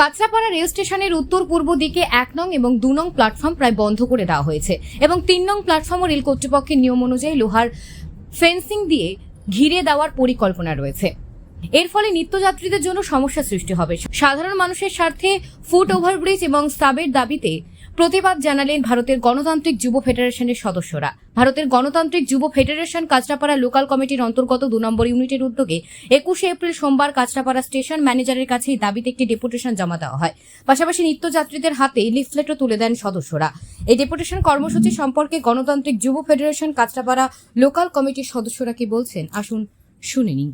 Kanchrapara rail স্টেশনের উত্তর পূর্ব দিকে এক নং এবং দু নং প্ল্যাটফর্ম প্রায় বন্ধ করে দেওয়া হয়েছে এবং তিন নং প্ল্যাটফর্মও রেল কর্তৃপক্ষের নিয়ম অনুযায়ী লোহার ফেন্সিং দিয়ে ঘিরে দেওয়ার পরিকল্পনা রয়েছে। এর ফলে নিত্যযাত্রীদের জন্য সমস্যা সৃষ্টি হবে। সাধারণ মানুষের স্বার্থে ফুট ওভারব্রিজ এবং সাবের দাবিতে প্রতিবাদ জানালেন ভারতের গণতান্ত্রিক যুব ফেডারেশনের সদস্যরা। ভারতের গণতান্ত্রিক যুব ফেডারেশন কাঁচরাপাড়া লোকাল কমিটির অন্তর্গত দু নম্বর ইউনিটের উদ্যোগে একুশে এপ্রিল সোমবার কাঁচরাপাড়া স্টেশন ম্যানেজারের কাছে এই দাবিতে একটি ডেপুটেশন জমা দেওয়া হয়। পাশাপাশি নিত্যযাত্রীদের হাতে লিফলেটও তুলে দেন সদস্যরা। এই ডেপুটেশন কর্মসূচি সম্পর্কে গণতান্ত্রিক যুব ফেডারেশন কাঁচরাপাড়া লোকাল কমিটির সদস্যরা কি বলছেন? আসুন শুনে নিন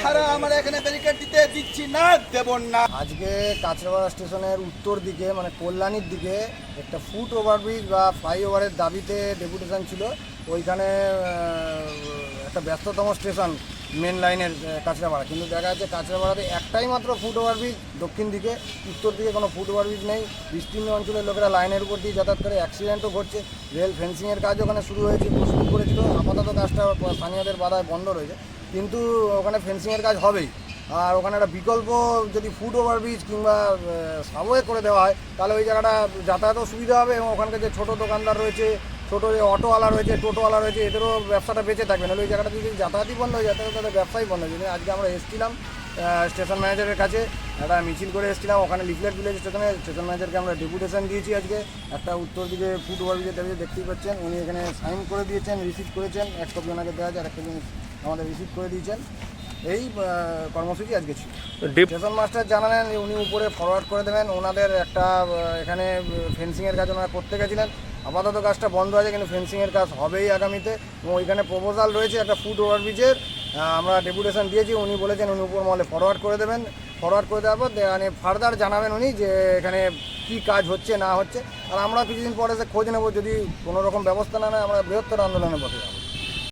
ছাড়া আমরা এখানে ব্যারিকেড দিতে দিচ্ছি না দেব না আজকে কাঁচরাপাড়া স্টেশনের উত্তর দিকে মানে কল্যাণীর দিকে একটা ফুট ওভারব্রিজ বা ফ্লাইওভারের দাবিতে ডেপুটেশন ছিল। ওইখানে একটা ব্যস্ততম স্টেশন মেন লাইনের কাঁচরাপাড়া। কিন্তু দেখা যাচ্ছে কাঁচরাপাড়াতে একটাই মাত্র ফুট ওভারব্রিজ দক্ষিণ দিকে, উত্তর দিকে কোনো ফুট ওভারব্রিজ নেই। বিস্তীর্ণ অঞ্চলের লোকেরা লাইনের উপর দিয়ে যাতায়াত করে অ্যাক্সিডেন্টও ঘটছে। রেল ফেন্সিংয়ের কাজ ওখানে শুরু হয়েছে শুরু করেছিল আপাতত কাজটা স্থানীয়দের বাধায় বন্ধ রয়েছে। কিন্তু ওখানে ফেন্সিংয়ের কাজ হবেই। আর ওখানে একটা বিকল্প যদি ফুট ওভারব্রিজ কিংবা সাবওয়ে করে দেওয়া হয়, তাহলে ওই জায়গাটা যাতায়াতও সুবিধা হবে এবং ওখানকার যে ছোটো দোকানদার রয়েছে ছোটো যে অটোওয়ালা রয়েছে টোটোওয়ালা রয়েছে এদেরও ব্যবসাটা বেঁচে থাকবে। নাহলে ওই জায়গাটা যদি যাতায়াতই বন্ধ হয়ে যায় তাহলে তাদের ব্যবসাই বন্ধ হয়ে যাবে। আজকে আমরা এসেছিলাম স্টেশন ম্যানেজারের কাছে একটা মিছিল করে এসেছিলাম ওখানে লিফলেট দিলে স্টেশনে স্টেশন ম্যানেজারকে আমরা ডেপুটেশন দিয়েছি আজকে। একটা উত্তর দিকে ফুট ওভারব্রিজের দাবি দেখতেই পাচ্ছেন উনি এখানে সাইন করে দিয়েছেন রিসিভ করেছেন এক কপি ওনাকে দেওয়া আছে আর একটা জিনিস আমাদের রিসিভ করে দিয়েছেন। এই কর্মসূচি আজকে ছিল। স্টেশন মাস্টার জানালেন উনি উপরে ফরওয়ার্ড করে দেবেন ওনাদের একটা এখানে ফেন্সিংয়ের কাজ ওনারা করতে গেছিলেন। আপাতত কাজটা বন্ধ আছে, কিন্তু ফেন্সিংয়ের কাজ হবেই আগামীতে। এবং ওইখানে প্রপোজাল রয়েছে একটা ফুড ওভারব্রিজের আমরা ডেপুটেশন দিয়েছি, উনি বলেছেন উনি উপর মহলে ফরওয়ার্ড করে দেবেন। ফরওয়ার্ড করে দেওয়ার পর মানে ফার্দার জানাবেন উনি যে এখানে কি কাজ হচ্ছে, না হচ্ছে। আর আমরা কিছুদিন পরে সে খোঁজ নেব, যদি কোনো রকম ব্যবস্থা না নেয়, আমরা বৃহত্তর আন্দোলনে বসে যাব।